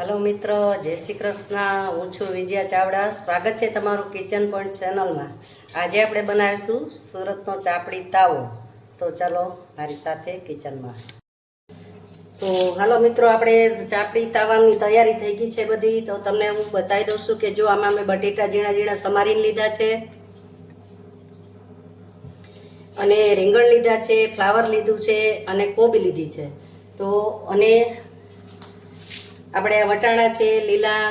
Hello મિત્રો. જય શ્રી કૃષ્ણ. હું છું વિજયા ચાવડા. સ્વાગત છે તમારું કિચન પોઈન્ટ ચેનલમાં. આજે આપણે બનાવીશું સુરતનો ચાપડી તાવો. તો ચાલો મારી સાથે કિચનમાં. તો હાલો મિત્રો, આપણે ચાપડી તાવાની તૈયારી થઈ ગઈ છે બધી. તો તમને હું બતાવી દઉં છું કે જો આમાં મેં બટેટા ઝીણા ઝીણા સમારીને લીધા છે. અને રીંગણ લીધા છે, ફ્લાવર લીધું છે અને કોબી લીધી છે. તો અને આપણે વટાણા છે, લીલા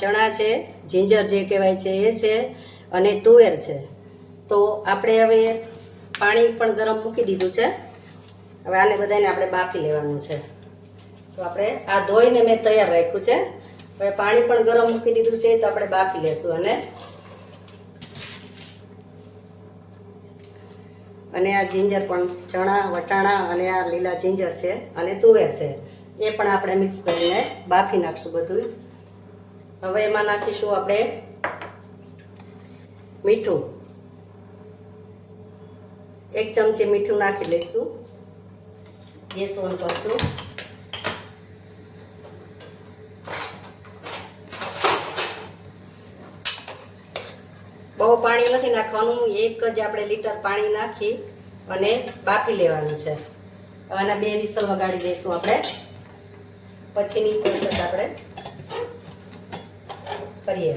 ચણા છે, જિંજર જે કહેવાય છે એ છે અને તુવેર છે. તો આપણે હવે પાણી પણ ગરમ મૂકી દીધું છે. હવે આને બધાને આપણે બાફી લેવાનું છે. તો આપણે આ ધોઈને મેં તૈયાર રાખ્યું છે. હવે પાણી પણ ગરમ મૂકી દીધું છે તો આપણે બાફી લેશું અને અને આ જિંજર પણ ચણા, વટાણા અને આ લીલા જિંજર છે અને તુવેર છે. એ પણ આપણે મિક્સ કરીને બાફી નાખશું બધું. હવે એમાં નાખીશું આપણે મીઠું. એક ચમચી મીઠું નાખી લઈશું ગેસ ઓન કરશું. બહુ પાણી નથી નાખવાનું, એક જ આપણે લીટર પાણી નાખી અને બાફી લેવાનું છે. આના બે વિસલ વગાડી દઈશું આપણે. પછીની પ્રોસેસ આપણે કરીએ.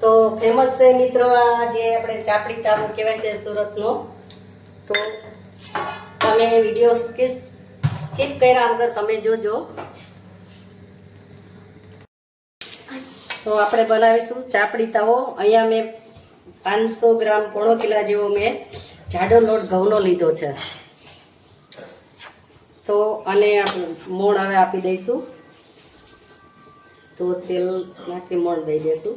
તો ફેમસ છે મિત્રો આ જે આપણે ચાપડી તાવો કહેવાય છે સુરતનો. તો તમે વીડિયો સ્કીપ સ્કીપ કર્યા વગર તમે જોજો. તો આપણે બનાવીશું ચાપડી તાવો અહીંયા મેં પાંચસો ગ્રામ પોણો કિલા જેવો મેં જાડો લોટ ઘઉંનો લીધો છે. તો અને મોણ હવે આપી દઈશું. તો તેલ નાખી મોણ દઈ દઈશું.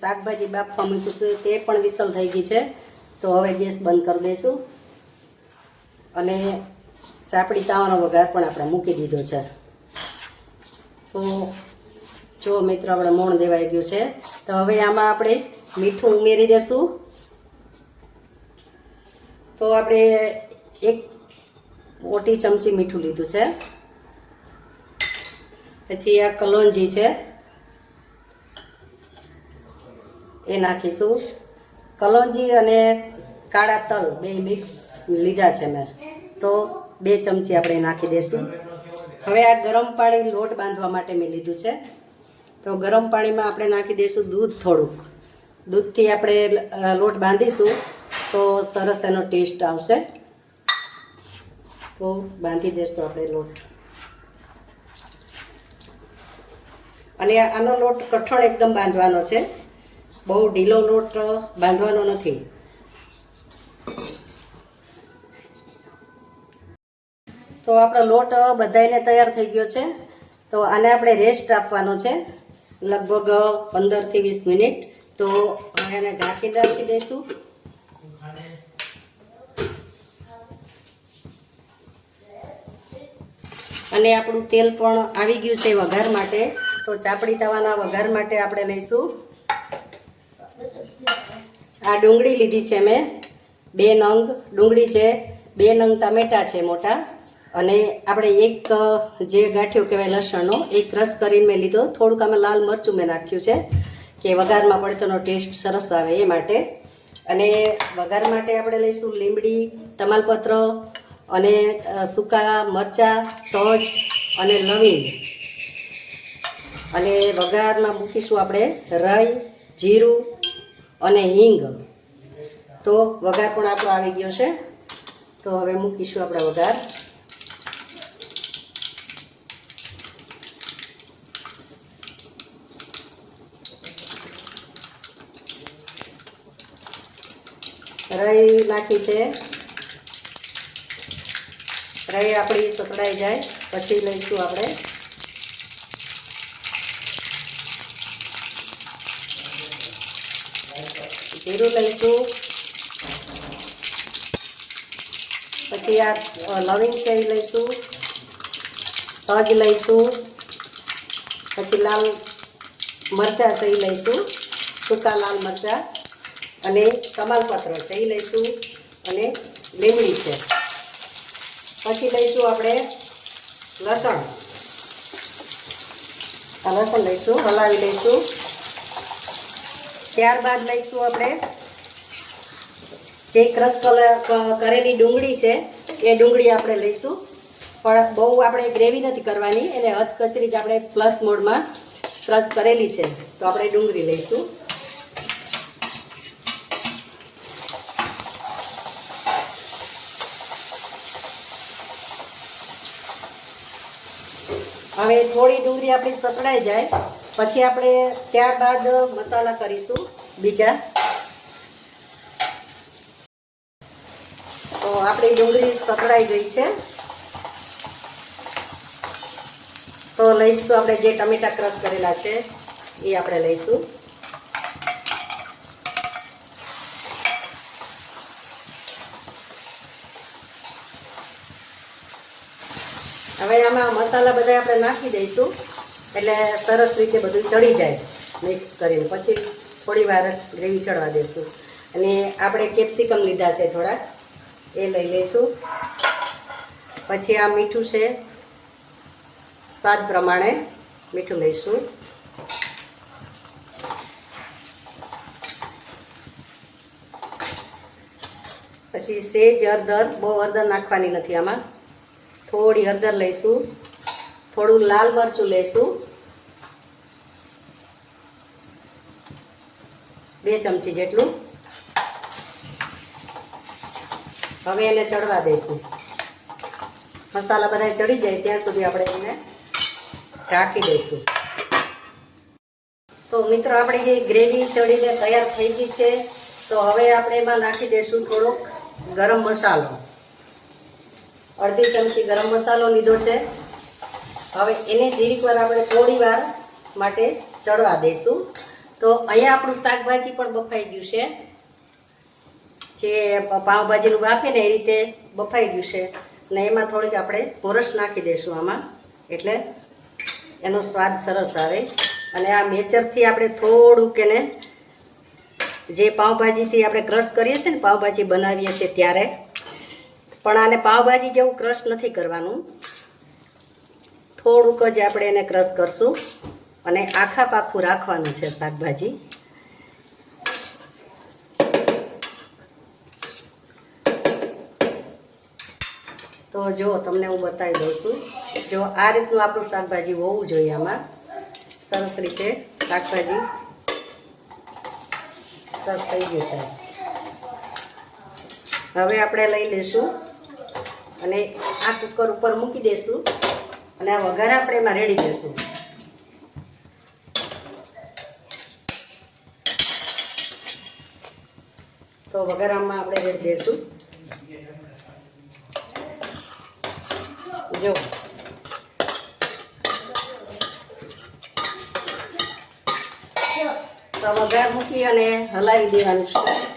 શાકભાજી બાફવા મૂક્યું હતું તે પણ વિસલ થઈ ગઈ છે. તો હવે ગેસ બંધ કરી દઈશું. અને ચાપડી તાવાનો વઘાર પણ આપણે મૂકી દીધો છે. તો જો મિત્રો, આપણે મોણ દેવાઈ ગયું છે. તો હવે આમાં આપણે મીઠું ઉમેરી દઈશું તો આપણે એક મોટી ચમચી મીઠું લીધું છે. પછી આ કલોંજી છે. એ નાખીશું. કલોંજી અને કાળા તલ બે મિક્સ લીધા છે મેં. તો બે ચમચી આપણે નાખી દઈશું હવે આ ગરમ પાણી લોટ બાંધવા માટે મેં લીધું છે. તો ગરમ પાણીમાં આપણે નાખી દઈશું દૂધ થોડુંક. દૂધથી આપણે લોટ બાંધીશું તો સરસ એનો ટેસ્ટ આવશે. તો બાંધી દઈશું આપણે લોટ. અને આનો લોટ કઠણ એકદમ બાંધવાનો છે. બહુ ઢીલો લોટ બાંધવાનો નથી. તો આપણો લોટ બધાઈને તૈયાર થઈ ગયો છે. તો આને આપણે રેસ્ટ આપવાનો છે. લગભગ પંદરથી વીસ મિનિટ. તો એને ઢાંકી રાખી દઈશું. અને આપણું તેલ પણ આવી ગયું છે વઘાર માટે. તો ચાપડી તવાના વઘાર માટે આપણે લઈશું. આ ડુંગળી લીધી છે મેં. બે નંગ ડુંગળી છે, બે નંગ ટામેટા છે મોટા. અને આપણે એક જે ગાંઠિયો કહેવાય લસણનો, એ ક્રશ કરીને મેં લીધો. થોડુંક આમાં લાલ મરચું મેં નાખ્યું છે, કે વઘારમાં પડે તેનો ટેસ્ટ સરસ આવે એ માટે. અને વઘાર માટે આપણે લઈશું લીમડી તમાલપત્ર અને સૂકા મરચાં, તજ અને લવિંગ. અને વઘારમાં મૂકીશું આપણે રાઈ, જીરું અને હિંગ. તો વઘાર પણ આપણો આવી ગયો છે. તો હવે મૂકીશું આપણે વઘાર. રાઈ નાખી છે. રાઈ આપણી સતળાઈ જાય, પછી લઈશું આપણે. જીરું લઈશું. પછી આ લવિંગ છે એ લઈશું. તજ લઈશું. પછી લાલ મરચાં છે લઈશું. સૂકા લાલ મરચાં. અને કમાલપત્ર છે એ લઈશું. અને લીમડી છે. પછી લઈશું આપણે લસણ. આ લસણ લઈશું, હલાવી લઈશું. ત્યારબાદ લઈશું આપણે જે ક્રશ કરેલી ડુંગળી છે, એ ડુંગળી આપણે લઈશું. પણ બહુ આપણે ગ્રેવી નથી કરવાની એટલે હદ કચરી જ આપણે પ્લસ મોડમાં ક્રશ કરેલી છે. તો આપણે ડુંગળી લઈશું. હવે થોડી ડુંગળી આપણી સતળાઈ જાય. પછી આપણે ત્યારબાદ મસાલા કરીશું બીજા. તો આપણી ડુંગળી સતળાઈ ગઈ છે. તો લઈશું આપણે જે ટમેટા ક્રશ કરેલા છે, એ આપણે લઈશું. હવે આમાં મસાલા બધા આપણે નાખી દઈશું. એટલે સરસ રીતે બધું ચડી જાય. મિક્સ કરીને. પછી થોડી વાર ગ્રેવી ચડવા દઈશું અને આપણે કેપ્સિકમ લીધા છે થોડાક એ લઈ લઈશું. પછી આ મીઠું છે. સ્વાદ પ્રમાણે મીઠું લઈશું. પછી સેજ હળદર. બહુ હળદર નાખવાની નથી આમાં. થોડી હળદર લઈશું, થોડું લાલ મરચું લઈશું, બે ચમચી જેટલું. હવે એને ચડવા દઈશું. મસાલા બધા ચડી જાય ત્યાં સુધી આપણે એને ઢાંકી દઈશું. તો મિત્રો, આપણે જે ગ્રેવી ચડીને તૈયાર થઈ ગઈ છે, તો હવે આપણે એમાં નાખી દઈશું થોડોક ગરમ મસાલો. અડધી ચમચી ગરમ મસાલો લીધો છે. હવે એને જીરીક વાર આપણે થોડી વાર માટે ચડવા દઈશું તો અહીંયા આપણું શાકભાજી પણ બફાઈ ગયું છે. જે પાવભાજીનું બાફે ને એ રીતે બફાઈ ગયું છે. ને એમાં થોડીક આપણે કોરસ નાખી દઈશું આમાં. એટલે એનો સ્વાદ સરસ આવે. અને આ મેચરથી આપણે થોડુંક એને જે પાવભાજીથી આપણે ક્રશ કરીએ છીએ ને, પાવભાજી બનાવીએ છીએ ત્યારે પણ આને પાવભાજી જેવું ક્રશ નથી કરવાનું. થોડુંક જ આપણે એને ક્રશ કરશું અને આખા પાખું રાખવાનું છે શાકભાજી. તો જો તમને હું બતાવી દઉં છું. જો આ રીતનું આપણું શાકભાજી હોવું જોઈએ આમાં. સરસ રીતે શાકભાજી સરસ થઈ ગયું છે. હવે આપણે લઈ લઈશું. અને આ કુકર ઉપર મૂકી દઈશું અને આ વઘાર આપણે એમાં રેડી દઈશું તો વઘારામાં આપણે રેડી દઈશું જો. તો વઘાર મૂકી અને હલાવી દેવાનું છે.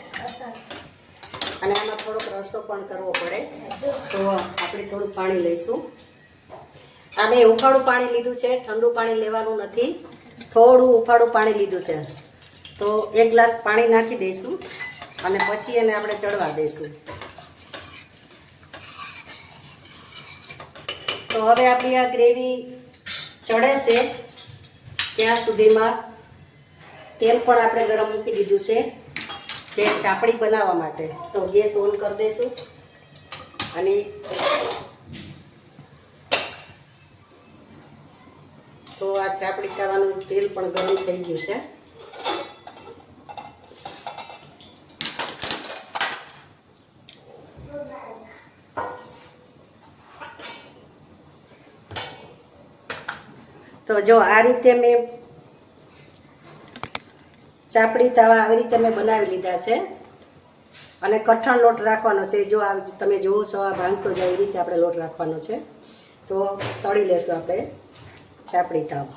અને આમાં થોડોક રસો પણ કરવો પડે. તો આપણે થોડું પાણી લઈશું. આ મેં ઉફાળું પાણી લીધું છે. ઠંડુ પાણી લેવાનું નથી. થોડું ઉફાળું પાણી લીધું છે. તો એક ગ્લાસ પાણી નાખી દઈશું અને પછી એને આપણે ચડવા દઈશું. તો હવે આપણી આ ગ્રેવી ચડે છે. ત્યાં સુધીમાં તેલ પણ આપણે ગરમ મૂકી દીધું છે. જે ચાપડી બનાવવા માટે. તો ગેસ ઓન કરી દઈશું. અને તો આ ચાપડી કરવાનું તેલ પણ ગરમ થઈ ગયું છે. તો જો આ રીતે મેં ચાપડી તવા આવી રીતે મેં બનાવી લીધા છે. અને કઠણ લોટ રાખવાનો છે. જો આ તમે જોવો છો, આ ભાંગતો જાય એ રીતે આપણે લોટ રાખવાનો છે. તો તળી લેશું આપણે ચાપડી તાવ.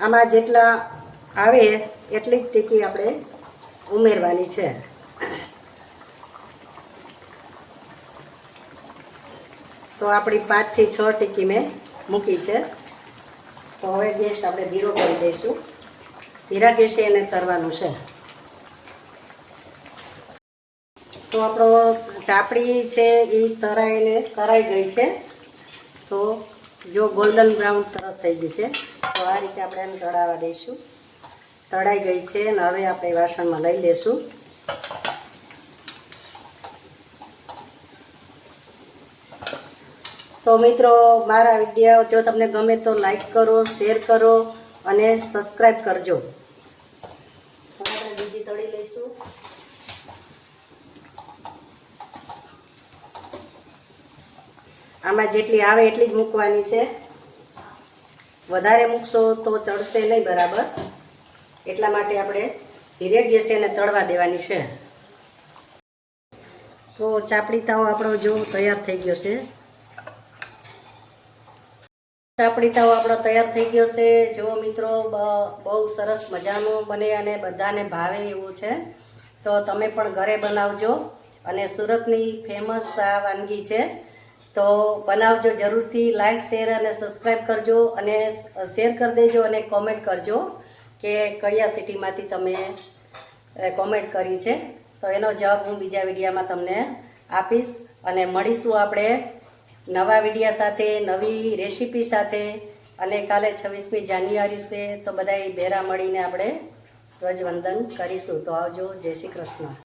આમાં જેટલા આવે એટલી જ ટીકી આપણે ઉમેરવાની છે. તો આપણી પાંચથી છ ટીકી મેં મૂકી છે. તો હવે ગેસ આપણે ધીરો કરી દઈશું. ધીરા ગેસે એને તરવાનું છે. તો આપણો ચાપડી છે એ તરાઈને તરાઈ ગઈ છે. તો જો ગોલ્ડન બ્રાઉન સરસ થઈ ગઈ છે. તો આ રીતે આપણે એને તળાવવા દઈશું. તળાઈ ગઈ છે અને હવે આપણે વાસણમાં લઈ લેશું. તો મિત્રો, મારા વીડિયો જો તમને ગમે તો લાઈક કરો શેર કરો અને સબસ્ક્રાઈબ કરજો. બીજી તળી લઈશું. આમાં જેટલી આવે એટલી જ મૂકવાની છે. વધારે મૂકશો તો ચડશે નહીં બરાબર. એટલા માટે આપણે ધીરે ગેસે એને તળવા દેવાની છે. તો ચાપડી તાવ આપણો જો તૈયાર થઈ ગયો છે. ચાપડી તાવ આપણો તૈયાર થઈ ગયો છે. જો મિત્રો બહુ સરસ મજાનો બને અને બધાને ભાવે એવું છે. તો તમે પણ ઘરે બનાવજો અને સુરતની ફેમસ આ વાનગી છે. તો બનાવજો જરૂરથી લાઈક શેર અને સબસ્ક્રાઈબ કરજો અને શેર કરી દેજો અને કોમેન્ટ કરજો કે કયા સિટીમાંથી તમે કોમેન્ટ કરી છે. તો એનો જવાબ હું બીજા વિડીયામાં તમને આપીશ અને મળીશું આપણે નવા વિડીયા સાથે, નવી રેસીપી સાથે અને કાલે છવ્વીસમી જાન્યુઆરી છે તો બધાય ભેરા મળીને આપણે ધ્વજવંદન કરીશું. તો આવજો. જય શ્રી કૃષ્ણ.